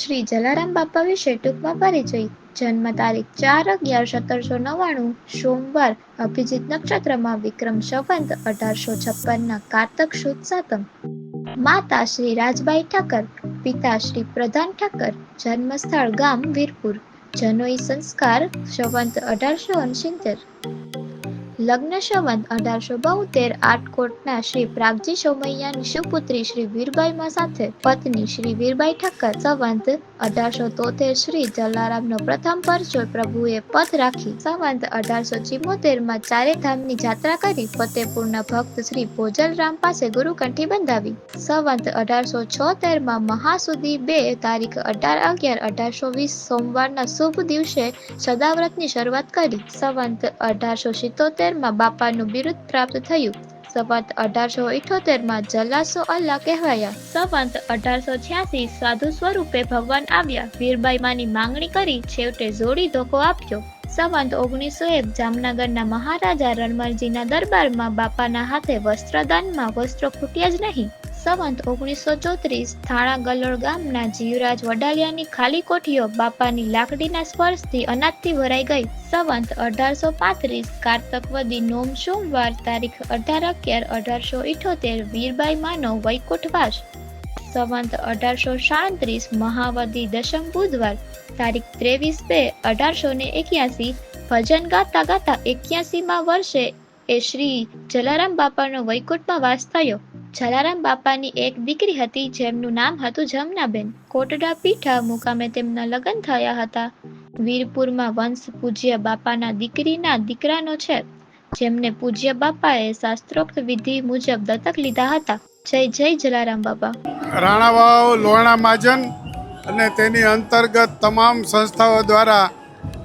શ્રી જલારામ બાપા વિશે ટૂંકમાં પરિચય. જન્મ તારીખ ચાર અગિયાર સત્તરસો નવ્વાણું, સોમવાર, અભિજીત નક્ષત્રમાં વિક્રમ સંવંત, અઢારસો છપ્પનના કારતક સુદ સાતમ. માતા શ્રી રાજબાઈ ઠાકર, પિતા શ્રી પ્રધાન ઠાકર, જન્મસ્થળ ગામ વીરપુર. જનોઈ સંસ્કાર, સંવંત અઢારસો અનસિત્તેર લગ્ન સંવંત અઢારસો બોતેર આટકોટના શ્રી પ્રાગજી સોમૈયાની સુપુત્રી શ્રી વીરબાઈમાં સાથે પત્ની શ્રી વીરબાઈ ઠક્કર, સંવંત અઢારસો તોતેર શ્રી જલારામનો પ્રથમ પરિચય પ્રભુએ પદ રાખી સંવંત અઢારસો ચિમોતેરમાં ચારે ધામની જાત્રા કરી ફતેપુરના ભક્ત શ્રી ભોજલરામ પાસે ગુરુકંઠી બંધાવી. સંવંત અઢારસો છોતેરમાં મહાસુદી બે તારીખ અઢાર અગિયાર અઢારસો વીસ સોમવારના શુભ દિવસે સદાવ્રતની શરૂઆત કરી. સંવંત અઢારસો સિત્તોતેરમાં બાપાનું બિરુદ પ્રાપ્ત થયું. સંવંત અઢારસો ઇઠોતેરમાં જલાસો અલ્લાહ કહેવાયા. સંવંત અઢારસો છ્યાસી સાધુ સ્વરૂપે ભગવાન આવ્યા. વીરબાઈ માની માંગણી કરી, છેવટે જોડી ધોકો આપ્યો. સંવંત ઓગણીસો એક જામનગરના મહારાજા રણમલજીના દરબારમાં બાપાના હાથે વસ્ત્રદાનમાં વસ્ત્રો ખૂટ્યા જ નહીં. સંવંત ઓગણીસો ચોત્રીસ થાણા ગલોળ ગામના જીવરાજ વડાલિયાની ખાલી કોઠીઓ બાપાની લાકડીના સ્પર્શથી અનાજથી ભરાઈ ગઈ. સંવંત અઢારસો પાંત્રીસ કાર્તકવદી નોમ સોમવાર તારીખ અઢાર અગિયાર અઢારસો ઇઠોતેર વીરબાઈ માનો વૈકુંઠવાસ સંવંત અઢારસો સાડત્રીસ મહાવદી દશમ બુધવાર તારીખ ત્રેવીસ બે અઢારસો ને એક્યાસી ભજન ગાતા ગાતા એક્યાસી માં વર્ષે એ શ્રી જલારામ બાપાનો વૈકુંઠમાં વાસ થયો. જલારામ બાપાની એક દીકરી હતી, જેમનું નામ હતું જમનાબેન. કોટડા પીઠા મુકામે તેમના લગ્ન થયા હતા. વીરપુરમાં વંશ પૂજ્ય બાપાના દીકરીના દીકરાનો છે, જેમને પૂજ્ય બાપાએ શાસ્ત્રોક્ત વિધિ મુજબ દત્તક લીધા હતા. જય જય જલારામ બાપા. રાણાવાવ, લોણા માજન અને તેની અંતર્ગત તમામ સંસ્થાઓ દ્વારા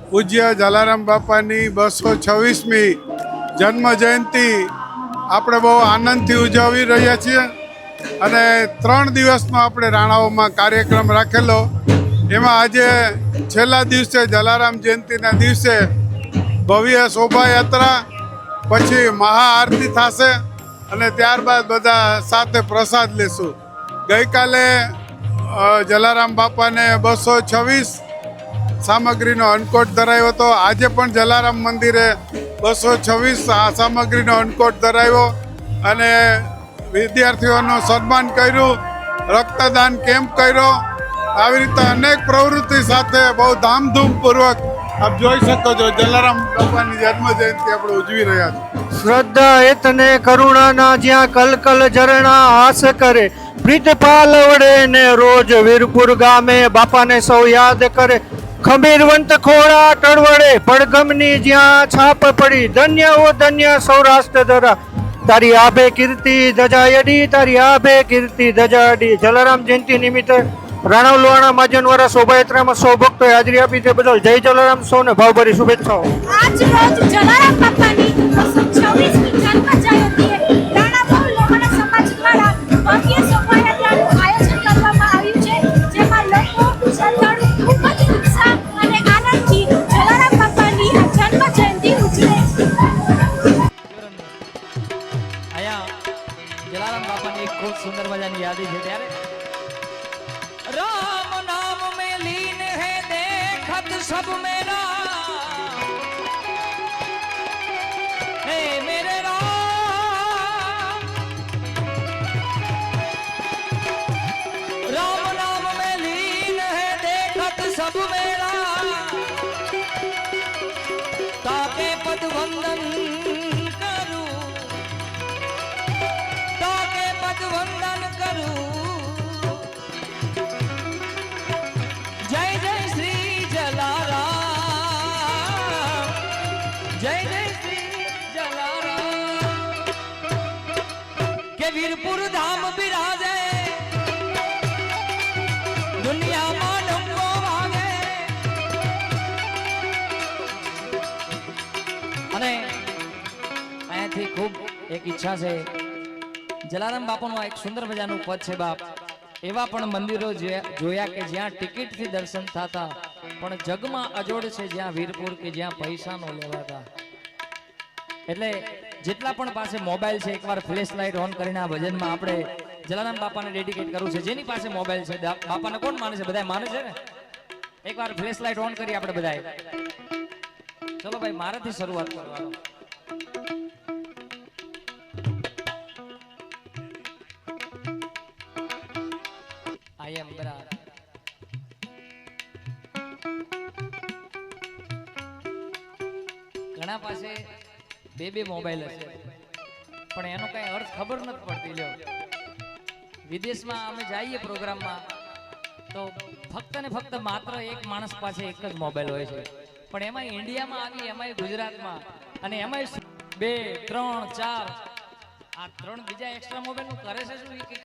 પૂજ્ય જલારામ બાપાની બસો છવ્વીસમી જન્મ જયંતિ આપણે બહુ આનંદથી ઉજવી રહ્યા છીએ અને ત્રણ દિવસનો આપણે રાણાઓમાં કાર્યક્રમ રાખેલો. એમાં આજે છેલ્લા દિવસે જલારામ જયંતિના દિવસે ભવ્ય શોભાયાત્રા, પછી મહાઆરતી થશે અને ત્યારબાદ બધા સાથે પ્રસાદ લેશું. ગઈકાલે જલારામ બાપાને બસો છવ્વીસ સામગ્રીનો અનકોટ ધરાવ્યો હતો. આજે પણ જલારામ મંદિરે બસો છવ્વીસ સામગ્રીનો અનકોટ ધરાવ્યો અને વિદ્યાર્થીઓનું સન્માન કર્યું, રક્તદાન કેમ્પ કર્યો. આવી રીતે અનેક પ્રવૃત્તિ સાથે બહુ ધામધૂમપૂર્વક આપ જોઈ શકો છો, જલારામ બાપાની જન્મ જયંતિ આપણે ઉજવી રહ્યા છીએ. શ્રદ્ધા એતને કરુણાના જ્યાં કલકલ ઝરણા હાસ કરે પ્રીત પાલ વડે ને રોજ વીરપુર ગામે બાપાને સૌ યાદ કરે. ખમીરવંત ખોળા ટળવડે પડગમની જ્યાં છાપ પડી, ધન્ય ઓ ધન્ય સૌરાષ્ટ્ર ધરા. તારી આભે કીર્તિ ધજાયડી, તારી આભે કીર્તિ ધજાયડી. જલારામ જયંતિ નિમિત્તે રાણવ લોહાણા માજનવાળા શોભાયાત્રામાં સૌ ભક્તોએ હાજરી આપી તે બદલ જય જલારામ, સૌને ભાવભરી શુભેચ્છાઓ. આજ રોજ જલારામ બાપાની આઝાદી છે ત્યારે. રામ નામ મેં લીન હે દેખત સબ મેરા વીરપુર ધામ બિરાજે અને અહીંયાથી ખૂબ એક ઈચ્છા છે. જલારામ બાપાનું આ એક સુંદર મજાનું પદ છે બાપ. એવા પણ મંદિરો જોયા કે જ્યાં ટિકિટથી દર્શન થતા, પણ જગમાં અજોડ છે જ્યાં વીરપુર કે જ્યાં પૈસા નો લેવાતા. એટલે જેટલા પણ પાસે મોબાઈલ છે, એકવાર ફ્લેશ લાઇટ ઓન કરીને આ ભજનમાં આપણે જલારામ બાપાને ડેડિકેટ કરવું છે. જેની પાસે મોબાઈલ છે બાપાને કોણ માને છે? બધા માને છે ને? એકવાર ફ્લેશ લાઇટ ઓન કરી આપણે બધા ચલો ભાઈ, મારાથી શરૂઆત કરવાનો આઈ એમ બરાબર ઘણા પાસે બે બે મોબાઈલ હશે. પણ એનો કઈ અર્થ ખબર નથી પડતી લ્યો વિદેશમાં અમે જઈએ પ્રોગ્રામમાં, તો ફક્ત ને ફક્ત માત્ર એક માણસ પાસે એક જ મોબાઈલ હોય છે. પણ એમાં ઇન્ડિયામાં આવી એમાંય ગુજરાતમાં, અને એમાંય બે, ત્રણ, ચાર. આ ત્રણ બીજા એક્સ્ટ્રા મોબાઈલ કરે છે શું?